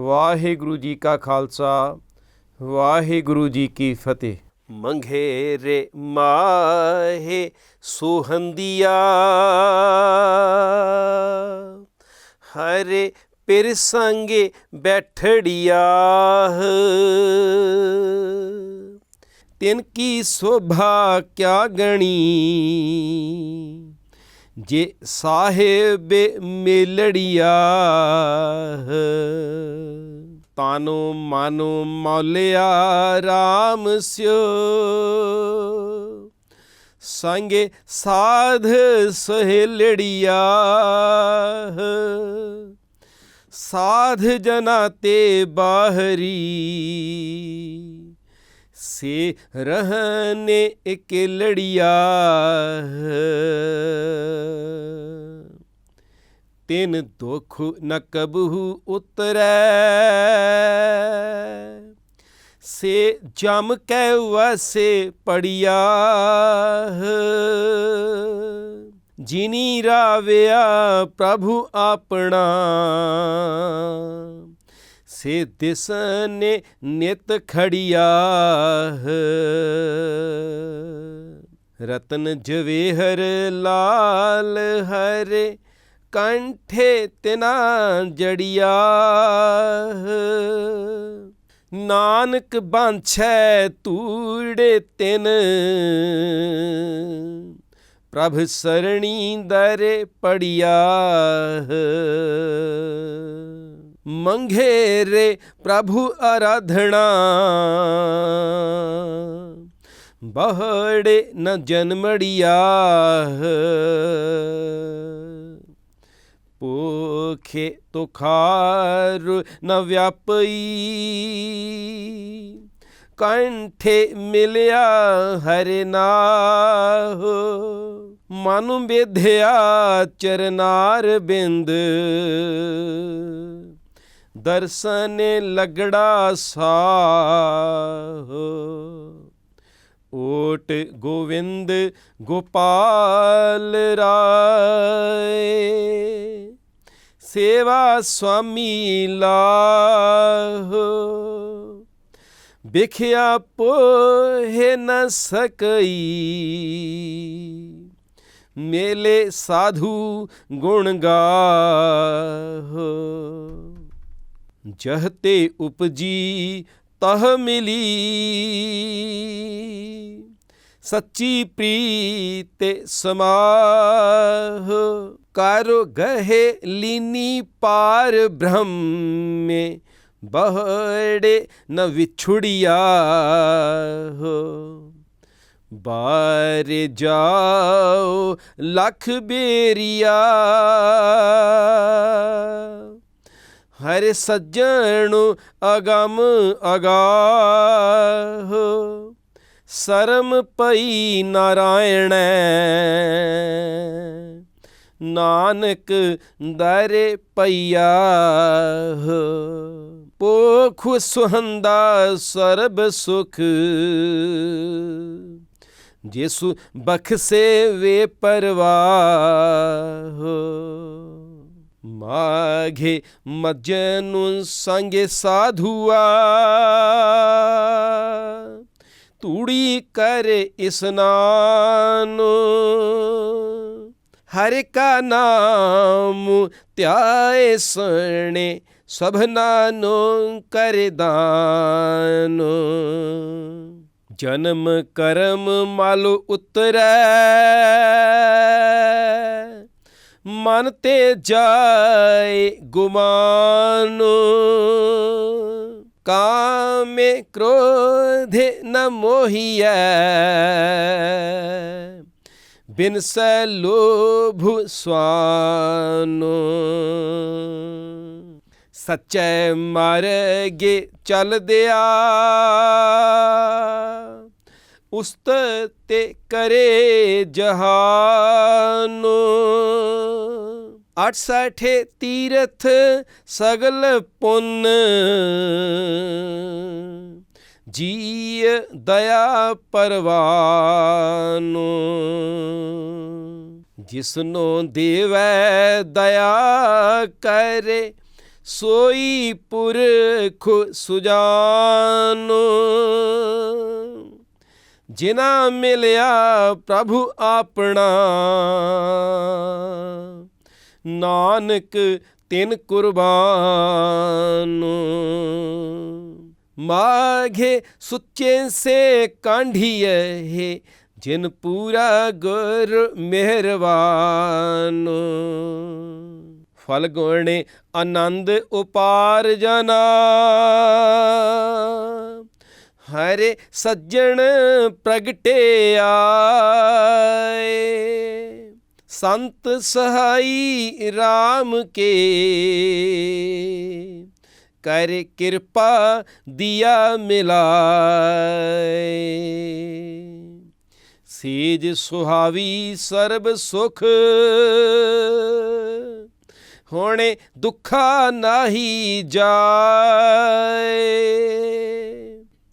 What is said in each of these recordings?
ਵਾਹਿਗੁਰੂ ਜੀ ਕਾ ਖਾਲਸਾ, ਵਾਹਿਗੁਰੂ ਜੀ ਕੀ ਫਤਿਹ। ਮੰਘੇਰੇ ਮਾਹੇ ਸੁਹੰਦੀਆ। ਹਰੇ ਪਿਰ ਸੰਗੇ ਬੈਠੜੀਆ। ਤਿਨ ਕੀ ਸ਼ੋਭਾ ਕਿਆ ਗਣੀ। ਜੇ ਸਾਹਿਬ ਮੇਲੜੀਆ, ਤਾਨੋ ਮਾਨੋ ਮੌਲਿਆ RAM ਸਿਓ। ਸੰਗੇ ਸਾਧ ਸਹੇਲੜੀਆ, ਸਾਧ ਜਨਾ ਤੇ ਬਾਹਰੀ। ਸੇ ਰਹਨੇ ਇਕਲੜੀਆ ਤਿਨ ਦੁਖ ਨ ਕਬਹੂ ਉਤਰੈ। ਸੇ ਜਮ ਕੈ ਵਸੇ ਪੜਿਆ। ਜਿਨੀ ਰਾਵਿਆ ਪ੍ਰਭੂ ਆਪਣਾ। ਸੇ ਦਿਸਨੇ ਨਿਤ ਖੜਿਆ ਰਤਨ ਜਵੇਹਰ ਲਾਲ ਹਰੇ ਕੰਠੇ ਤਿਨਾ ਜੜਿਆ ਨਾਨਕ ਬਾਂਛੈ ਤੂੜੇ ਤਿਨ। ਪ੍ਰਭ ਸਰਣੀ ਦਰ ਪੜਿਆ ਮੰਘੇਰੇ ਪ੍ਰਭੂ ਆਰਾਧਣਾ ਬਹੜੇ ਨ ਜਨਮੜਿਆ। ਪੋਖੇ ਤੁਖਾਰ ਨ ਵਿਆਪਈ। ਕੰਠੇ ਮਿਲਿਆ ਹਰਿ ਨਾਹੋ। ਮਨੁ ਬੇਧਿਆ ਚਰਨਾਰ ਬਿੰਦ। ਦਰਸ਼ਨ ਲਗੜਾ ਸਾਹੋ। ਓਟ ਗੋਵਿੰਦ ਗੋਪਾਲ ਰਾਏ। ਸੇਵਾ ਸੁਆਮੀ ਲਾਹੋ। ਬਿਖਿਆ ਪੋਹੇ ਨ ਸਕਈ। ਮੇਲੇ ਸਾਧੂ ਗੁਣ ਗਾਹੋ। ਜਹ ਤੇ ਉਪਜੀ ਤਹ ਮਿਲੀ। ਸੱਚੀ ਪ੍ਰੀਤ ਸਮਾਹ ਕਰ ਗਹੇ ਲੀਨੀ ਪਾਰ ਬ੍ਰਹਮੇ, ਬਹੜੇ ਨ ਵਿਛੁੜਿਆ ਹੋ। ਬਾਰੇ ਜਾਓ, ਲਖ ਬੇਰੀਆ। ਹਰ ਸੱਜਣ ਅਗਮ ਅਗਾਹ, ਸਰਮ ਪਈ ਨਾਰਾਇਣ। ਨਾਨਕ ਦਰ ਪਈਆ ਪੋਖ ਸੁਹੰਦਾ ਸਰਬ ਸੁਖ। ਜਿਸ ਬਖਸੇ ਵੇ ਪਰਵਾਹ ਮਾਘੇ ਮਜਨੁ ਸੰਗੇ ਸਾਧੂਆ ਤੂੜੀ ਕਰ ਇਸਨਾਨ ਹਰ ਕਾ ਨਾਮ ਧਿਆਏ ਸਣੇ ਸਭਨਾ ਨੂੰ ਕਰ ਦਾਨ ਜਨਮ ਕਰਮ ਮਲ ਉਤਰੈ ਮਨ ਤੇ ਜਾਏ ਗੁਮਾਨ। ਕਾਮੇ ਕ੍ਰੋਧੇ ਨ ਮੋਹੀਐ। ਬਿਨ ਸੈ ਲੋਭ ਸਵਾਨੋ। ਸੱਚੇ ਮਾਰਗੇ ਚੱਲਦਿਆ ਉਸਤ ਤੇ ਕਰੇ ਜਹਾਨੋ। 68 ਤੀਰਥ ਸਗਲ ਪੁੰਨ। ਜੀ ਦਇਆ ਪਰਵਾਨੋ। ਜਿਸਨੋ ਦੇਵੈ ਦਇਆ ਕਰੇ, ਸੋਈ ਪੁਰਖ ਸੁਜਾਨੋ। ਜਿਨਾ ਮਿਲਿਆ ਪ੍ਰਭੂ ਆਪਣਾ ਨਾਨਕ ਤਿਨ ਕੁਰਬਾਨ। ਮਾਘੇ ਸੁੱਚੇ ਸੇ ਕਾਂਢੀਏ ਹੈ, ਜਿਨ ਪੂਰਾ ਗੁਰ ਮਿਹਰਬਾਨ। ਫਲਗੁਣ ਆਨੰਦ ਉਪਾਰ ਜਨਾ, ਹਰੇ ਸੱਜਣ ਪ੍ਰਗਟਿਆ ਸੰਤ ਸਹਾਈ RAM ਕੇ। ਕਰ ਕਿਰਪਾ ਦਿਆ ਮਿਲਾਏ। ਸੇਜ ਸੁਹਾਵੀ ਸਰਬ ਸੁਖ। ਹੋਣੇ ਦੁੱਖਾ ਨਾਹੀ ਜਾਏ।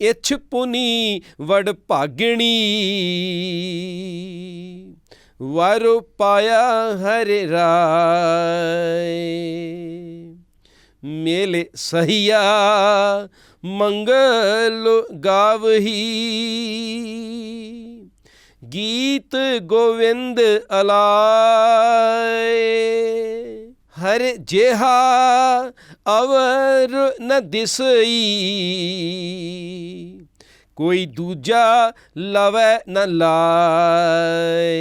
ਇਛ ਪੁਨੀ ਵਡ ਭਾਗਣੀ। ਵਰ ਪਾਇਆ ਹਰਿ ਰਾਏ ਮੇਲੇ ਸਹੀਆ ਮੰਗਲ ਗਾਵਹੀ ਗੀਤ ਗੋਵਿੰਦ ਅਲਾਏ ਹਰ ਜਿਹਾ ਅਵਰ ਨ ਦਿਸਈ ਕੋਈ ਦੂਜਾ ਲਵੈ ਨ ਲਾਏ।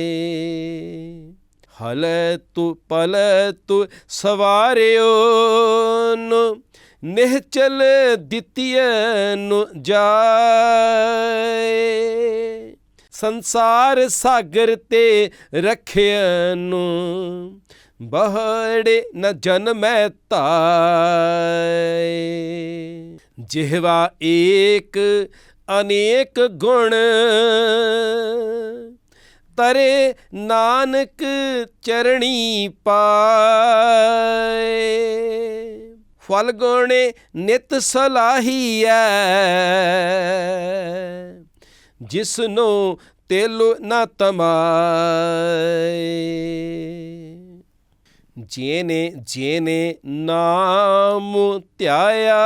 ਹਲ ਤੂ ਪਲ ਤੂ ਸਵਾਰਿਓ ਨੂੰ ਨਿਹਚਲ ਦਿੱਤੀਐ ਨੂੰ ਜਾਏ। ਸੰਸਾਰ ਸਾਗਰ ਤੇ ਰਖਿਆ ਨੂੰ, ਬਹੜੇ ਨ ਜਨਮੈ ਤਾਏ। ਜਿਹਵਾ ਏਕ ਅਨੇਕ ਗੁਣ ਤਰੇ ਨਾਨਕ ਚਰਣੀ ਪਾਏ। ਫਲ ਗੁਣੇ ਨਿਤ ਸਲਾਹੀਐ ਜਿਸ ਨੂੰ ਤਿਲ ਨਾ ਤਮਾਏ। ਜੇਨੇ ਜੇਨੇ ਨਾਮ ਧਿਆਇਆ।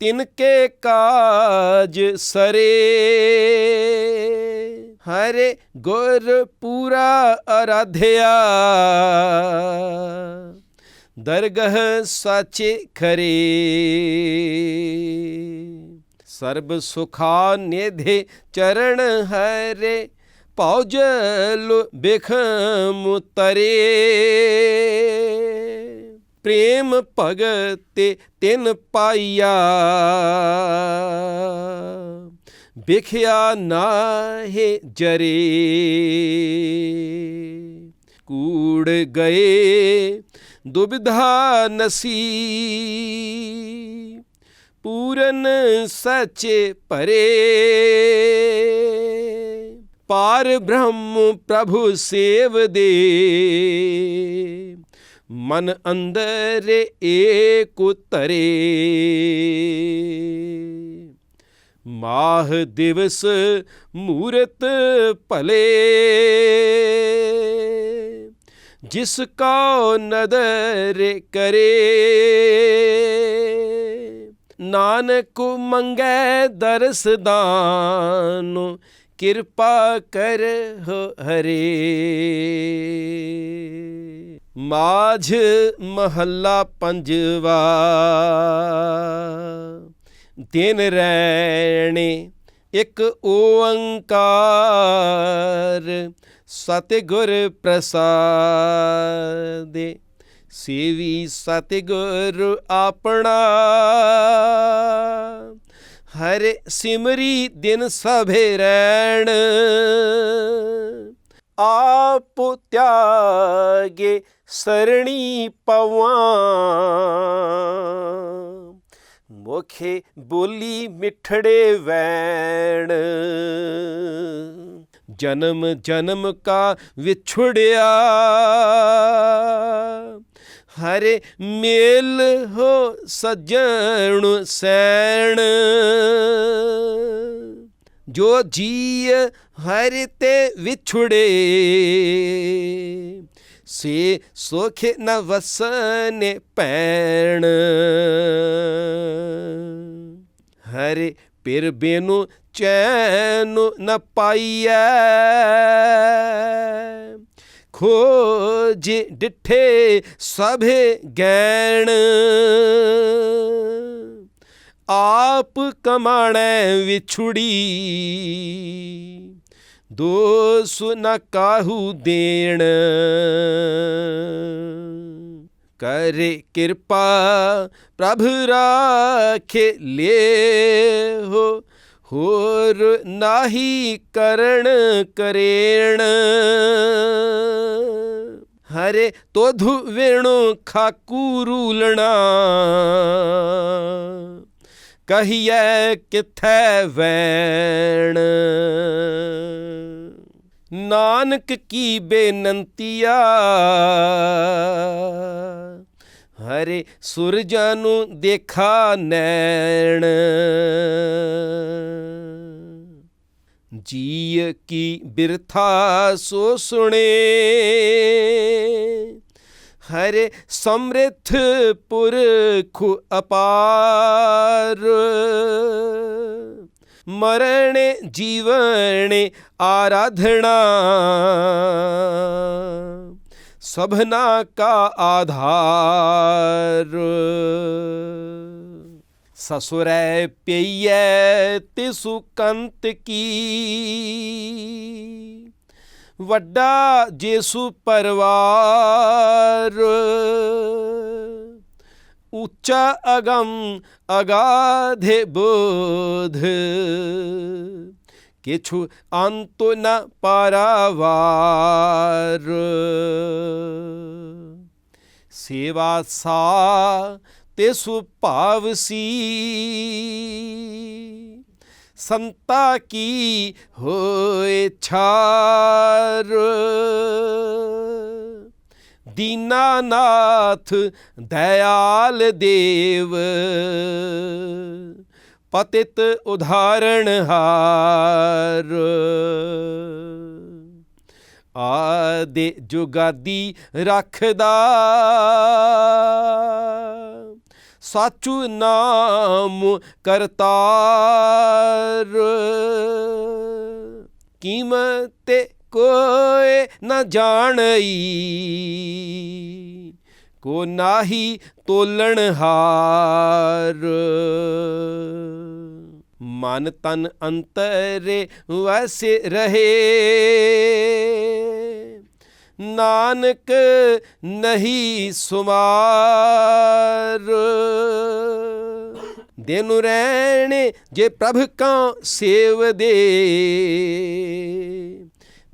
ਤਿਨ ਕੇ ਕਾਜ ਸਰੇ। ਹਰੇ ਗੁਰ ਪੂਰਾ ਅਰਾਧਿਆ। ਦਰਗਹ ਸਾਚੇ ਖਰੇ। ਸਰਬ ਸੁਖਾ ਨਿਧੇ ਚਰਨ ਹਰੇ। ਭੌਜਲ ਬਿਖਮ ਤਰੇ। ਪ੍ਰੇਮ ਭਗਤ ਤਿਨ ਪਾਈਆ ਬਿਖਿਆ ਨਾਹੇ ਜਰੇ। ਕੂੜ ਗਏ ਦੁਬਿਧਾ ਨਸੀ। ਪੂਰਨ ਸੱਚੇ ਪਰੇ ਪਾਰ ਬ੍ਰਹਮ ਪ੍ਰਭੂ ਸੇਵ ਦੇ। ਮਨ ਅੰਦਰ ਏਕ ਉਤਰੇ ਮਾਹ ਦਿਵਸ ਮੂਰਤ ਭਲੇ। ਜਿਸ ਕੋ ਨਦਰ ਕਰੇ। ਨਾਨਕ ਮੰਗੈ ਦਰਸਦਾਨ ਕਿਰਪਾ ਕਰ ਹਰੇ। ਮਾਝ ਮਹੱਲਾ ਪੰਜਵਾ। ਦਿਨ ਰਹਿਣੇ ਇੱਕ ਓੰਕਾਰ, ਸਤਿਗੁਰ ਪ੍ਰਸਾਦਿ। ਸੇਵੀ ਸਤਿਗੁਰ ਆਪਣਾ। ਹਰੇ ਸਿਮਰੀ ਦਿਨ ਸਭੇ ਰਹਿਣ ਆਪ ਤਿਆਗੇ ਸਰਣੀ ਪਵਾਂ। ਮੁਖੇ ਬੋਲੀ ਮਿਠੜੇ ਵੈਣ। ਜਨਮ ਜਨਮ ਕਾ ਵਿਛੜਿਆ। ਹਰੇ ਮੇਲ ਹੋ ਸਜਣ ਸੈਣ। ਜੋ ਜੀ ਹਰ ਤੇ ਵਿਛੜੇ। ਸੇ ਸੁਖ ਨ ਵਸਨੇ ਪੈਣ। ਹਰੇ ਪਿਰ ਬੇਨੂ ਚੈਨ ਨ ਪਾਈਐ। ਖੋਜ ਡਿਠੇ ਸਭੇ ਗੈਣ। ਆਪ ਕਮਾਣੈ ਵਿਛੁੜੀ। ਦੋਸ ਨ ਕਾਹੂ ਦੇਣ। ਕਰੇ ਕਿਰਪਾ ਪ੍ਰਭ ਰਾਖੇ ਲੇ ਹੋ ਹੋਰ ਨਾਹੀ ਕਰਨ ਕਰੇਣ। ਹਰੇ ਤੋਧੁ ਵੇਣੋ ਖਾਕੂ ਰੂਲਣਾ। ਕਹੀਏ ਕਿਥੈ ਵੈਣ? ਨਾਨਕ ਕੀ ਬੇਨੰਤੀਆ? ਹਰੇ ਸੂਰਜਾਂ ਨੂੰ ਦੇਖਾ ਨੈਣ। ਜੀ ਕੀ ਬਿਰਥਾ ਸੋ ਸੁਣੇ। ਹਰੇ ਸਮ੍ਰਿਥ ਪੁਰਖ ਅਪਾਰ ਮਰਣ ਜੀਵਨ ਆਰਾਧਣਾ ਸਭਨਾ ਕਾ ਆਧਾਰ ਸਸੁਰੈ ਪਈਐ ਤਿਸੁ ਕੰਤ ਕੀ ਵੱਡਾ ਜੇਸੂ ਪਰਵਾਰ। ਉੱਚਾ ਅਗਮ ਅਗਾਧੇ ਬੋਧ। ਕਿਛੁ ਅੰਤ ਨ ਪਾਰਾਵਾਰ। ਸੇਵਾ ਸਾ ਤੇ ਸੁਭਾਵ ਸੰਤਾ ਕੀ ਹੋਏ ਛਾਰ? ਦੀਨਾਨਾਥ ਦਇਆਲ ਦੇਵ ਪਤਿਤ ਉਧਾਰਣ ਹਾਰ। ਆਦੇ ਜੁਗਾਦੀ ਰੱਖਦਾ। ਸਾਚੂ ਨਾਮ ਕਰਤਾਰ। ਕੀਮਤ ਕੋਏ ਨ ਜਾਣਈ, ਕੋ ਨਾਹੀ ਤੋਲਣ ਹਾਰ। ਮਨ ਤਨ ਅੰਤਰੇ ਵਸੇ ਰਹੇ। ਨਾਨਕ ਨਹੀਂ ਸੁਮਾਰ। ਦਿਨ ਰਹਿਣ ਜੇ ਪ੍ਰਭ ਕਾ ਸੇਵ ਦੇ,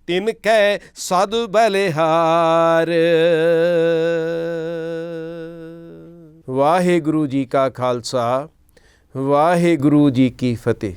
ਤਿਨ ਕੈ ਸਦ ਬਲਿਹਾਰ। ਵਾਹਿਗੁਰੂ ਜੀ ਕਾ ਖਾਲਸਾ, ਵਾਹਿਗੁਰੂ ਜੀ ਕੀ ਫਤਿਹ।